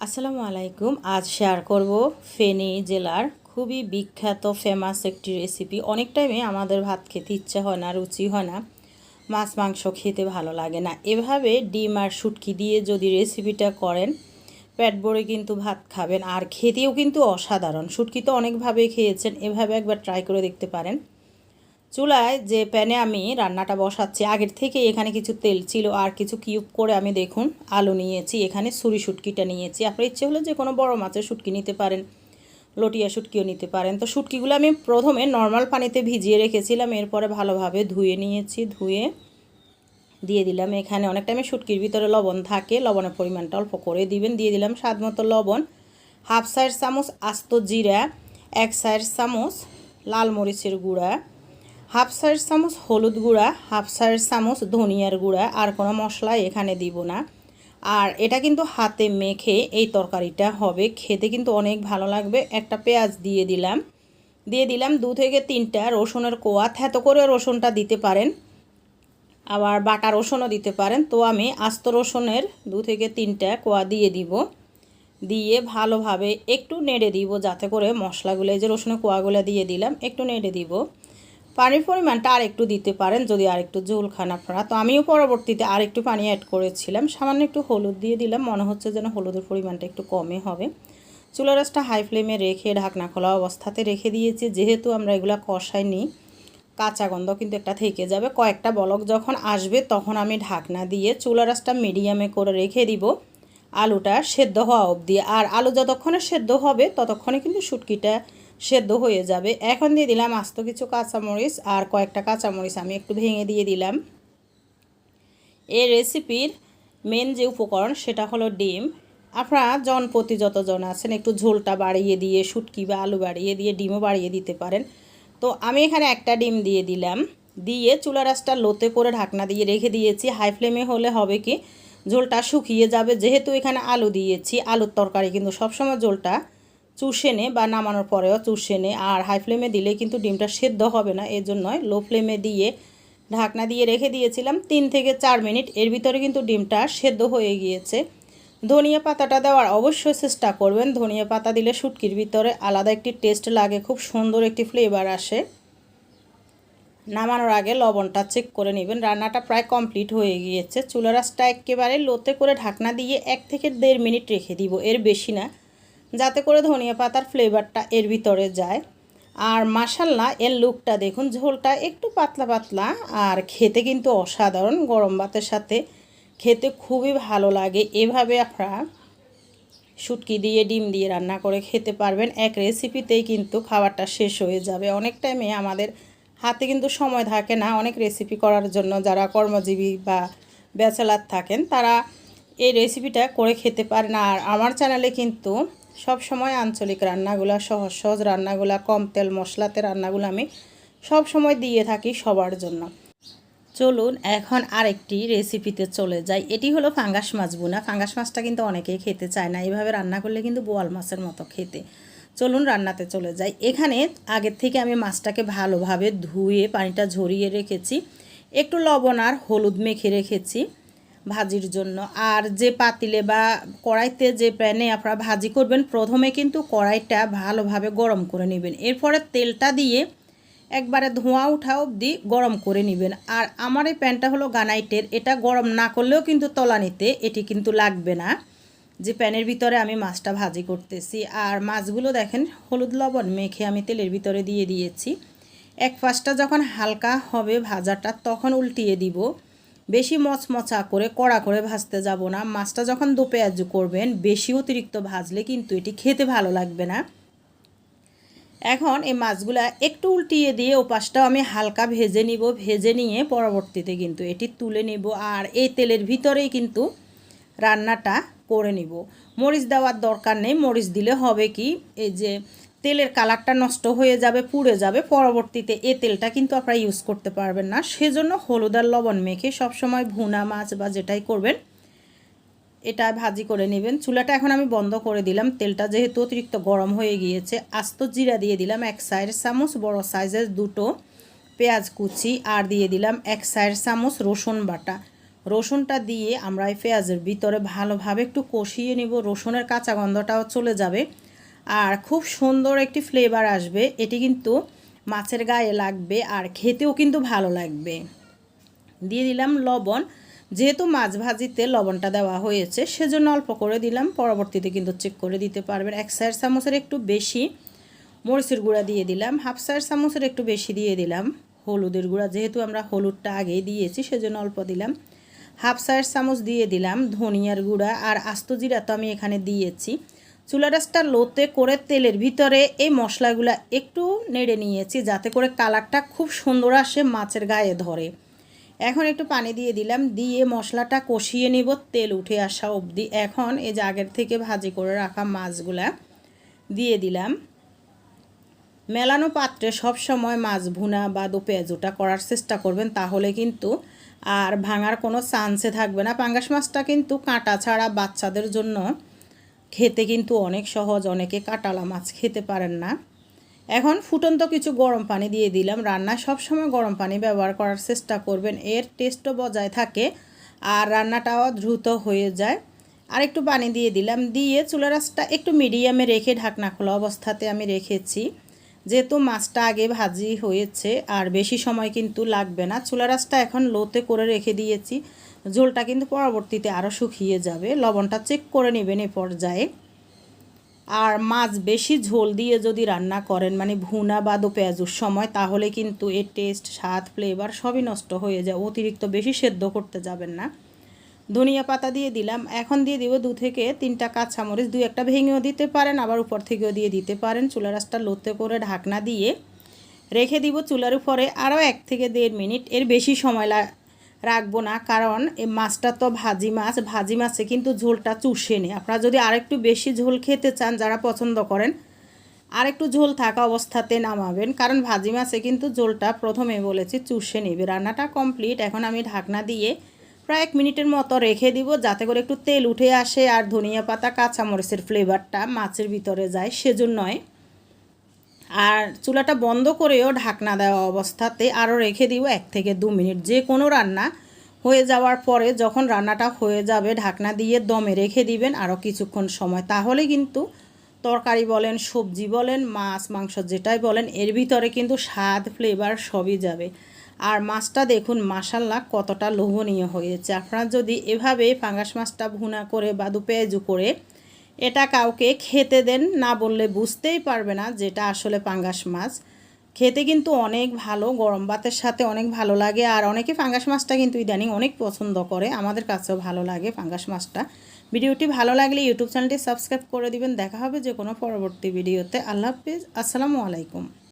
আসসালামু আলাইকুম। আজ শেয়ার করব ফেনী জেলার খুবই বিখ্যাত ফেমাস একটি রেসিপি অনেক টাইমে আমাদের ভাত খেতে ইচ্ছা হয় না, রুচি হয় না। মাছ, মাংস খেতে ভালো লাগে না। এভাবে ডিম আর শুটকি দিয়ে যদি রেসিপিটা করেন, পেট ভরে কিন্তু ভাত খাবেন। আর খেতেও কিন্তু অসাধারণ। শুটকি তো অনেকভাবে খেয়েছেন। এভাবে একবার ট্রাই করে দেখতে পারেন। চুলায় যে প্যানে আমি রান্নাটা বসাচ্ছি, আগের থেকে এখানে কিছু তেল ছিল আর কিছু কিউব করে আমি দেখুন আলু নিয়েছি, এখানে সুরি শুটকিটা নিয়েছি। আপনার ইচ্ছে হলো যে কোনো বড় মাছের শুটকি নিতে পারেন, লটিয়া শুটকিও নিতে পারেন। তো শুটকিগুলো আমি প্রথমে নর্মাল পানিতে ভিজিয়ে রেখেছিলাম, এরপরে ভালোভাবে ধুয়ে নিয়েছি, ধুয়ে দিয়ে দিলাম। এখানে অনেক টাইমে শুটকির ভিতরে লবণ থাকে, লবণের পরিমাণটা অল্প করে দিবেন, দিয়ে দিলাম স্বাদ মতো লবণ। হাফ সাইড চামচ আস্ত জিরা, এক সাইড চামচ লাল মরিচের গুঁড়া হাফ সাইড চামচ হলুদ গুঁড়া, হাফ সাইড চামচ ধনিয়ার গুঁড়া, আর কোনো মশলা এখানে দিব না। আর এটা কিন্তু হাতে মেখে এই তরকারিটা হবে। খেতে কিন্তু অনেক ভালো লাগবে। একটা পেঁয়াজ দিয়ে দিলাম। দিয়ে দিলাম দু থেকে তিনটা রসুনের কোয়া। থেতো করে রসুনটা দিতে পারেন। আবার বাটা রসুনও দিতে পারেন। তো আমি আস্ত রসুনের দু থেকে তিনটা কোয়া দিয়ে দিব। দিয়ে ভালোভাবে একটু নেড়ে দিব, যাতে করে মশলাগুলো যে রসুনের কোয়াগুলো দিয়ে দিলাম, একটু নেড়ে দিব। পানির পরিমাণটা আর একটু দিতে পারেন, যদি আর একটু ঝোল খান আপনারা। তো আমিও পরবর্তীতে আর একটু পানি অ্যাড করেছিলাম। সামান্য একটু হলুদ দিয়ে দিলাম, মনে হচ্ছে যেন হলুদের পরিমাণটা একটু কমে হবে। চুলা রাসটা হাই ফ্লেমে রেখে ঢাকনা খোলা অবস্থাতে রেখে দিয়েছি। যেহেতু আমরা এগুলো কষাই নিই কাঁচা গন্ধ কিন্তু একটা থেকে যাবে। কয়েকটা বলক যখন আসবে, তখন আমি ঢাকনা দিয়ে চুলা রাসটা মিডিয়ামে করে রেখে দিব। আলুটা সেদ্ধ হওয়া অবধি। আর আলু যতক্ষণে সেদ্ধ হবে, ততক্ষণে কিন্তু শুটকিটা সেদ্ধ হয়ে যাবে। এখন দিয়ে দিলাম আস্ত কিছু কাঁচামরিচ আর কয়েকটা কাঁচামরিচ আমি একটু ভেঙে দিয়ে দিলাম। এই রেসিপির মেন যে উপকরণ সেটা হলো ডিম। আপনারা জনপতি যতজন আছেন একটু ঝোলটা বাড়িয়ে দিয়ে, শুটকি বা আলু বাড়িয়ে দিয়ে ডিমও বাড়িয়ে দিতে পারেন। তো আমি এখানে একটা ডিম দিয়ে দিলাম। দিয়ে চুলা রাসটা লোতে করে ঢাকনা দিয়ে রেখে দিয়েছি। হাই ফ্লেমে হলে হবে কি? ঝোলটা শুকিয়ে যাবে। যেহেতু এখানে আলু দিয়েছি, আলুর তরকারি কিন্তু সবসময় ঝোলটা চুষে নে বা নামানোর পরেও চুষে নে আর হাই ফ্লেমে দিলে কিন্তু ডিমটা সেদ্ধ হবে না, এর জন্যই লো ফ্লেমে দিয়ে ঢাকনা দিয়ে রেখে দিয়েছিলাম তিন থেকে চার মিনিট, এর ভিতরে কিন্তু ডিমটা সেদ্ধ হয়ে গিয়েছে। ধনিয়া পাতাটা দেওয়ার অবশ্যই চেষ্টা করবেন, ধনিয়া পাতা দিলে শুটকির ভিতরে আলাদা একটি টেস্ট লাগে, খুব সুন্দর একটি ফ্লেভার আসে। নামানোর আগে লবণটা চেক করে নেবেন, রান্নাটা প্রায় কমপ্লিট হয়ে গিয়েছে চুলা রাসটা একেবারে লোতে করে ঢাকনা দিয়ে এক থেকে দেড় মিনিট রেখে দিব, এর বেশি না। যাতে করে ধনিয়া পাতার ফ্লেভারটা এর ভিতরে যায়। আর মাসাল্লা এর লুকটা দেখুন, ঝোলটা একটু পাতলা পাতলা, আর খেতে কিন্তু অসাধারণ। গরম ভাতের সাথে খেতে খুবই ভালো লাগে। এভাবে আপনারা শুটকি দিয়ে, ডিম দিয়ে রান্না করে খেতে পারবেন। এক রেসিপিতেই কিন্তু খাবারটা শেষ হয়ে যাবে। অনেক টাইমে আমাদের হাতে কিন্তু সময় থাকে না। অনেক রেসিপি করার জন্য যারা কর্মজীবী বা ব্যাচেলার থাকেন, তারা এই রেসিপিটা করে খেতে পারেন আর আমার চ্যানেলে কিন্তু সব সময় আঞ্চলিক রান্নাগুলো, সহজ সহজ রান্নাগুলো, কম তেল মশলাতে রান্নাগুলো আমি সব সময় দিয়ে থাকি সবার জন্য। চলুন এখন আরেকটি রেসিপিতে চলে যাই। এটি হলো ফাঙ্গাস মাছ বুনা ফাঙ্গাস মাছটা কিন্তু অনেকেই খেতে চায় না। এইভাবে রান্না করলে কিন্তু বোয়াল মাছের মতো খেতে। চলুন রান্নাতে চলে যাই। এখানে আগের থেকে আমি মাছটাকে ভালোভাবে ধুয়ে, পানিটা ঝরিয়ে রেখেছি। একটু লবণ আর হলুদ মেখে রেখেছি। ভাজির জন্য। আর যে পাতিলে বা কড়াইতে যে প্যানে আপনারা ভাজি করবেন, প্রথমে কিন্তু কড়াইটা ভালোভাবে গরম করে নেবেন। এরপরে তেলটা দিয়ে একবারে ধোঁয়া উঠা অবধি গরম করে নেবেন। আর আমার এই প্যানটা হলো গানাইটের। এটা গরম না করলেও কিন্তু তলানিতে এটি কিন্তু লাগবে না। যে প্যানের ভিতরে আমি মাছটা ভাজি করতেছি। আর মাছগুলো দেখেন, হলুদ লবণ মেখে আমি তেলের ভিতরে দিয়ে দিয়েছি। এক পাশটা যখন হালকা হবে ভাজাটা, তখন উল্টিয়ে দিব। বেশি মচমচা করে, কড়া করে ভাজতে যাব না। মাছটা যখন দো পেঁয়াজ করবেন, বেশি অতিরিক্ত ভাজলে কিন্তু এটি খেতে ভালো লাগবে না। এখন এই মাছগুলা একটু উল্টিয়ে দিয়ে ও পাশটাও আমি হালকা ভেজে নিব। ভেজে নিয়ে পরবর্তীতে কিন্তু এটি তুলে নিব আর এই তেলের ভিতরেই কিন্তু রান্নাটা করে নিব। মরিচ দেওয়ার দরকার নেই। মরিচ দিলে হবে কি? এই যে তেলের কালারটা নষ্ট হয়ে যাবে, পুড়ে যাবে। পরবর্তীতে এ তেলটা কিন্তু আপনারা ইউজ করতে পারবেন না। সেজন্য হলুদ আর লবণ মেখে সবসময় ভুনা মাছ বা যেটাই করবেন, এটা ভাজি করে নেবেন। চুলাটা এখন আমি বন্ধ করে দিলাম। তেলটা যেহেতু অতিরিক্ত গরম হয়ে গিয়েছে, আস্ত জিরা দিয়ে দিলাম এক সাইড চামচ, বড় সাইজের দুটো পেঁয়াজ কুচি, আর দিয়ে দিলাম এক সাইড চামচ রসুন বাটা। রসুনটা দিয়ে আমরা এই পেঁয়াজের ভিতরে ভালোভাবে একটু কষিয়ে নিব। রসুনের কাঁচা গন্ধটাও চলে যাবে। আর খুব সুন্দর একটি ফ্লেভার আসবে। এটি কিন্তু মাছের গায়ে লাগবে আর খেতেও কিন্তু ভালো লাগবে। দিয়ে দিলাম লবণ। যেহেতু মাছ ভাজিতে লবণটা দেওয়া হয়েছে, সেজন্য অল্প করে দিলাম। পরবর্তীতে কিন্তু চেক করে দিতে পারবেন। এক সাইড চামচের একটু বেশি মরিচের গুঁড়া দিয়ে দিলাম। হাফ সাইড চামচের একটু বেশি দিয়ে দিলাম। হলুদের গুঁড়া, যেহেতু আমরা হলুদটা আগেই দিয়েছি, সেজন্য অল্প দিলাম। হাফ সাইড চামচ দিয়ে দিলাম ধনিয়ার গুঁড়া। আর আস্ত জিরা তো আমি এখানে দিয়েছি। চুলা রাসটা লোতে করে তেলের ভিতরে এই মশলাগুলো একটু নেড়ে নিয়েছি, যাতে করে কালারটা খুব সুন্দর আসে মাছের গায়ে ধরে। এখন একটু পানি দিয়ে দিলাম, দিয়ে মশলাটা কষিয়ে নিব, তেল উঠে আসা অবধি। এখন এই যে আগের থেকে ভাজি করে রাখা মাছগুলা দিয়ে দিলাম। মেলানো পাত্রে সব সময় মাছ ভুনা বা দো পেঁয়াজুটা করার চেষ্টা করবেন, তাহলে কিন্তু আর ভাঙার কোনো চান্সে থাকবে না। পাঙ্গাস মাছটা কিন্তু কাঁটা ছাড়া বাচ্চাদের জন্য খেতে কিন্তু অনেক সহজ, অনেকে কাটালা মাছ খেতে পারেন না। এখন ফুটন্ত কিছু গরম পানি দিয়ে দিলাম। রান্নায় সবসময় গরম পানি ব্যবহার করার চেষ্টা করবেন। এর টেস্টও বজায় থাকে আর রান্নাটাও দ্রুত হয়ে যায়। আর একটু পানি দিয়ে দিলাম। দিয়ে চুলা রাসটা একটু মিডিয়ামে রেখে ঢাকনা খোলা অবস্থাতে আমি রেখেছি। যেহেতু মাছটা আগে ভাজি হয়েছে আর বেশি সময় কিন্তু লাগবে না চুলা রাসটা এখন লোতে করে রেখে দিয়েছি। ঝোলটা কিন্তু পরবর্তীতে আরও শুকিয়ে যাবে। লবণটা চেক করে নেবেন এ পর্যায়ে। আর মাছ বেশি ঝোল দিয়ে যদি রান্না করেন মানে ভুনা বা দো পেঁয়াজুর সময়, তাহলে কিন্তু এর টেস্ট স্বাদ ফ্লেভার সবই নষ্ট হয়ে যায়। অতিরিক্ত বেশি সেদ্ধ করতে যাবেন না। ধনিয়া পাতা দিয়ে দিলাম। এখন দিয়ে দিব দু থেকে তিনটা কাঁচামরিচ। দুই একটা ভেঙেও দিতে পারেন, আবার উপর থেকেও দিয়ে দিতে পারেন। চুলা রাসটা লোতে করে ঢাকনা দিয়ে রেখে দিব চুলার উপরে আরও এক থেকে দেড় মিনিট। এর বেশি সময় রাখব না, কারণ এই মাছটা তো ভাজি মাছ, ভাজি মাছে কিন্তু ঝোলটা চুষে নেই আপনারা যদি আরেকটু বেশি ঝোল খেতে চান, যারা পছন্দ করেন, আরেকটু ঝোল থাকা অবস্থাতে নামাবেন, কারণ ভাজি মাছে কিন্তু ঝোলটা প্রথমে বলেছি চুষে নেবে রান্নাটা কমপ্লিট, এখন আমি ঢাকনা দিয়ে প্রায় এক মিনিটের মতো রেখে দিব, যাতে করে একটু তেল উঠে আসে আর ধনিয়া পাতা, কাঁচামরিচের ফ্লেভারটা মাছের ভিতরে যায়, সেজন্যই আর চুলাটা বন্ধ করেও ঢাকনা দেওয়া অবস্থাতে আরও রেখে দিব এক থেকে দু মিনিট। যে কোনো রান্না হয়ে যাওয়ার পরে যখন রান্নাটা হয়ে যাবে, ঢাকনা দিয়ে দমে রেখে দিবেন আরও কিছুক্ষণ সময়। তাহলে কিন্তু তরকারি বলেন, সবজি বলেন, মাছ, মাংস যেটাই বলেন, এর ভিতরে কিন্তু স্বাদ ফ্লেভার সবই যাবে। আর মাছটা দেখুন মাসাল্লা কতটা লোভনীয় হয়েছে। আপনারা যদি এভাবে পাঙ্গাস মাছটা ভুনা করে বা দুপেঁয়াজু করে এটা কাউকে খেতে দেন না বললে বুঝতেই পারবে না যেটা আসলে পাঙ্গাস মাছ। খেতে কিন্তু অনেক ভালো, গরম ভাতের সাথে অনেক ভালো লাগে। আর অনেকে ফাঙ্গাস মাছটা কিন্তু ইদানিং অনেক পছন্দ করে। আমাদের কাছেও ভালো লাগে পাঙ্গাস মাছটা। ভিডিওটি ভালো লাগলে ইউটিউব চ্যানেলটি সাবস্ক্রাইব করে দিবেন। দেখা হবে যে কোনো পরবর্তী ভিডিওতে। আল্লাহ হাফিজ। আসসালামু আলাইকুম।